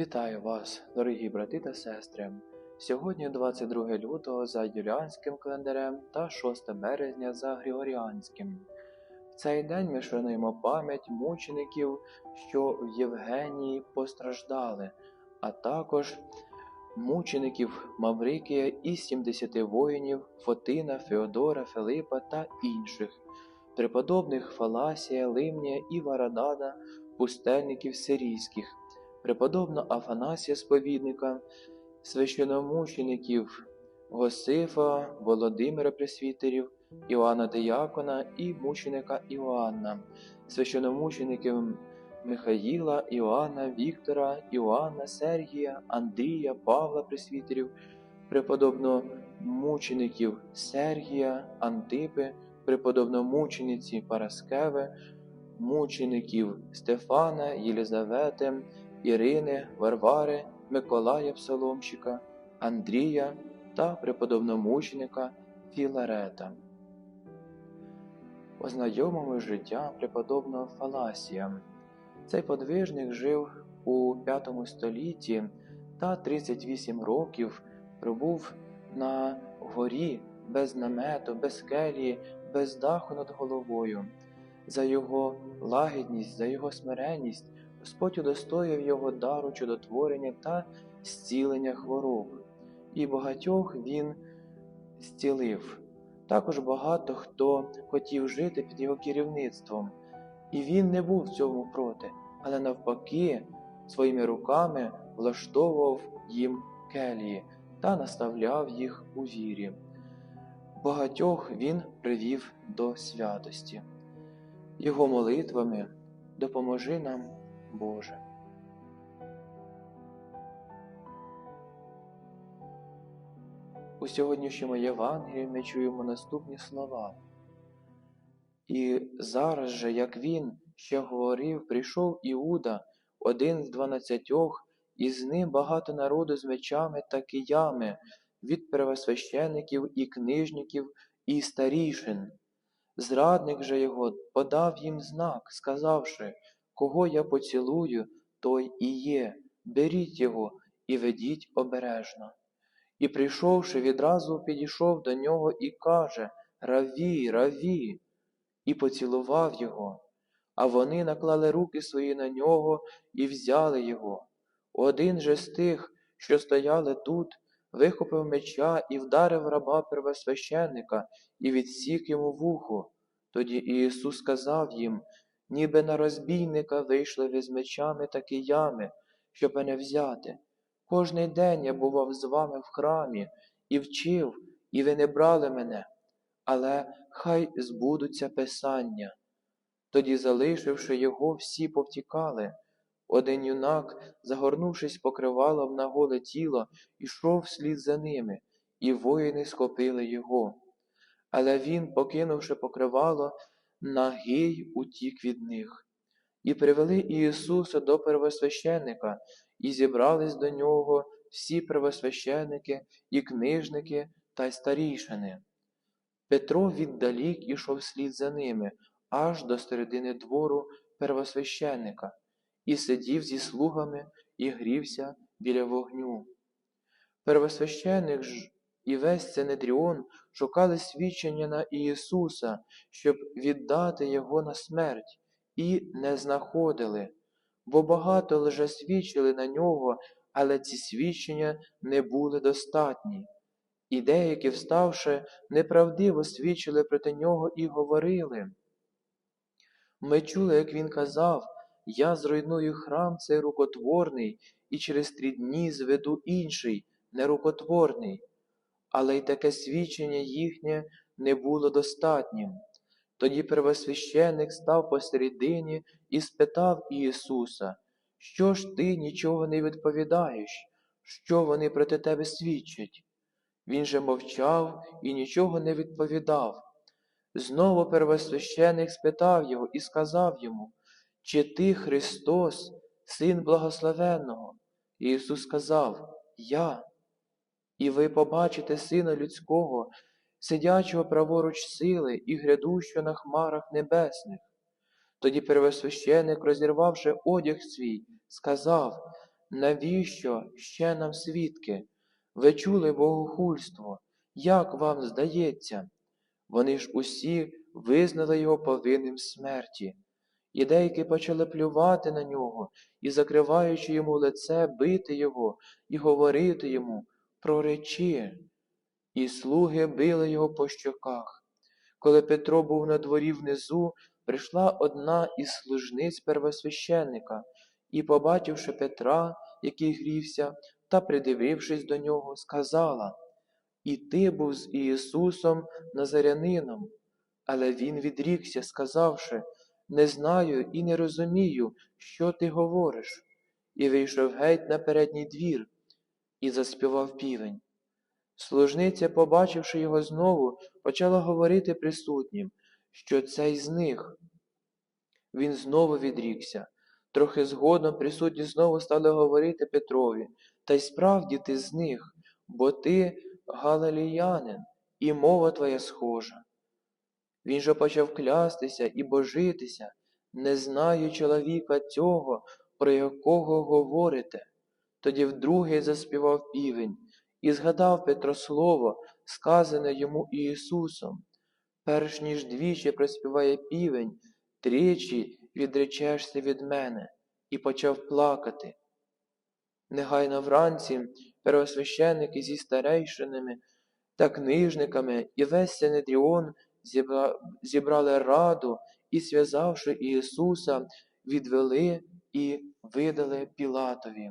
Вітаю вас, дорогі брати та сестри. Сьогодні 22 лютого за юліанським календарем та 6 березня за Григоріанським. В цей день ми шануємо пам'ять мучеників, що в Євгенії постраждали, а також мучеників Маврикія і 70 воїнів Фотина, Феодора, Филипа та інших, преподобних Фаласія, Лимнія і Варадада, пустельників сирійських преподобного Афанасія Сповідника, священомучеників Госифа, Володимира Пресвітерів, Іоанна Деякона і мученика Іоанна, священомучеників Михаїла, Іоанна, Віктора, Іоанна, Сергія, Андрія, Павла Пресвітерів, преподобно мучеників Сергія, Антипи, преподобно мучениці Параскеви, мучеників Стефана, Єлизавети, Ірини, Варвари, Миколая Псаломщика, Андрія та преподобномученика Філарета. Ознайомимо з життям преподобного Фаласія. Цей подвижник жив у V столітті та 38 років пробув на горі без намету, без келії, без даху над головою. За його лагідність, за його смиренність Господь удостоїв його дару чудотворення та зцілення хвороб, і багатьох він зцілив. Також багато хто хотів жити під його керівництвом, і він не був цьому проти, але навпаки, своїми руками влаштовував їм келії та наставляв їх у вірі. Багатьох він привів до святості. Його молитвами допоможи нам, Боже. У сьогоднішньому Євангелії ми чуємо наступні слова. І зараз же, як він ще говорив, прийшов Іуда, один з дванадцятьох, і з ним багато народу з мечами та киями, від первосвящеників і книжників і старішин. Зрадник же його подав їм знак, сказавши, Кого я поцілую, той і є, беріть його і ведіть обережно. І, прийшовши, відразу підійшов до нього і каже Раві, раві, і поцілував його. А вони наклали руки свої на нього і взяли його. Один же з тих, що стояли тут, вихопив меча і вдарив раба первосвященника і відсік йому вухо. Тоді Ісус сказав їм, ніби на розбійника вийшли ви з мечами та киями, щоб мене взяти. Кожний день я бував з вами в храмі і вчив, і ви не брали мене, але хай збудуться писання. Тоді, залишивши його, всі повтікали. Один юнак, загорнувшись покривалом на голе тіло, ішов вслід за ними, і воїни схопили його. Але він, покинувши покривало, нагий утік від них. І привели Ісуса до первосвященика, і зібрались до нього всі первосвященики, і книжники та й старішини. Петро віддалік ішов слід за ними, аж до середини двору первосвященика, і сидів зі слугами і грівся біля вогню. Первосвященик ж і весь Синедріон шукали свідчення на Ісуса, щоб віддати Його на смерть, і не знаходили, бо багато лише свідчили на нього, але ці свідчення не були достатні. І деякі, вставши, неправдиво свідчили проти нього і говорили. Ми чули, як він казав, я зруйную храм цей рукотворний, і через три дні зведу інший, нерукотворний. Але й таке свідчення їхнє не було достатнім. Тоді первосвященик став посередині і спитав Ісуса, що ж ти нічого не відповідаєш, що вони проти тебе свідчать? Він же мовчав і нічого не відповідав. Знову первосвященик спитав його і сказав йому, чи ти Христос, Син благословенного? Ісус сказав, Я. І ви побачите Сина Людського, сидячого праворуч сили і грядущого на хмарах небесних. Тоді первосвященик, розірвавши одяг свій, сказав навіщо ще нам свідки? Ви чули богохульство, як вам здається? Вони ж усі визнали його повинним смерті. І деякі почали плювати на нього і, закриваючи йому лице, бити його і говорити йому проречи. І слуги били його по щоках. Коли Петро був на дворі внизу, прийшла одна із служниць первосвященника, і, побачивши Петра, який грівся, та, придивившись до нього, сказала І ти був з Ісусом Назарянином. Але він відрікся, сказавши Не знаю і не розумію, що ти говориш, і вийшов геть на передній двір і заспівав півень. Служниця, побачивши його знову, почала говорити присутнім, що цей з них. Він знову відрікся. Трохи згодом присутні знову стали говорити Петрові, та й справді ти з них, бо ти галилеянин, і мова твоя схожа. Він же почав клястися і божитися, не знаю чоловіка цього, про якого говорите. Тоді вдруге заспівав півень, і згадав Петро слово, сказане йому Ісусом. Перш ніж двічі проспіває півень, тричі відречешся від мене, і почав плакати. Негайно вранці первосвященники зі старейшинами та книжниками і весь Синедріон зібрали раду і, зв'язавши Ісуса, відвели і видали Пілатові.